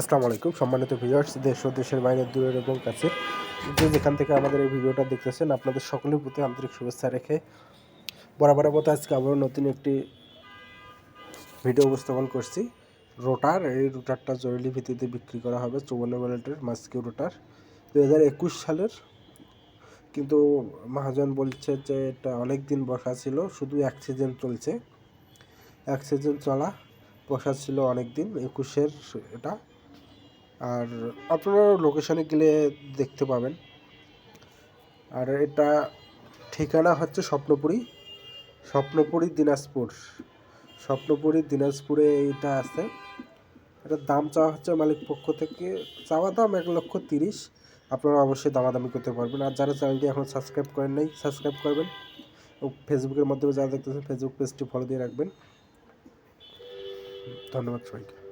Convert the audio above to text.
আসসালামু আলাইকুম। সম্মানিত ভিউয়ার্স দেশ ও দেশের বাইরে, দূরের এবং কাছে যে যেখান থেকে আমাদের এই ভিডিওটা দেখতেছেন, আপনাদের সকলের প্রতি আন্তরিক শুভেচ্ছা রেখে বরাবরের মতো আজকে আবারও নতুন একটি ভিডিও উপস্থাপন করছি। রোটার, এই রোটারটা জরুরি ভিত্তিতে বিক্রি করা হবে, চৌবন্ন ব্যালেটের মাস্কিউ রোটার। দু হাজার একুশ সালের, কিন্তু মহাজন বলছে যে এটা অনেক দিন বসা ছিল, শুধু এক সিজন চলছে। এক সিজন চলা, বসা ছিল অনেক দিন একুশের এটা। আর আপনারা লোকেশনে গেলে দেখতে পাবেন। আর এটা ঠিকানা হচ্ছে স্বপ্নপুরী স্বপ্নপুরী দিনাজপুর। স্বপ্নপুরী দিনাজপুরে এইটা আছে। এটার দাম চাওয়া হচ্ছে মালিক পক্ষ থেকে চাওয়া দাম এক লক্ষ তিরিশ। আপনারা অবশ্যই দামাদামি করতে পারবেন। আর যারা চ্যানেলটি এখন সাবস্ক্রাইব করেন নাই সাবস্ক্রাইব করবেন। ও ফেসবুকের মাধ্যমে যারা দেখতেছেন ফেসবুক পেজটি ফলো দিয়ে রাখবেন। ধন্যবাদ সবাইকে।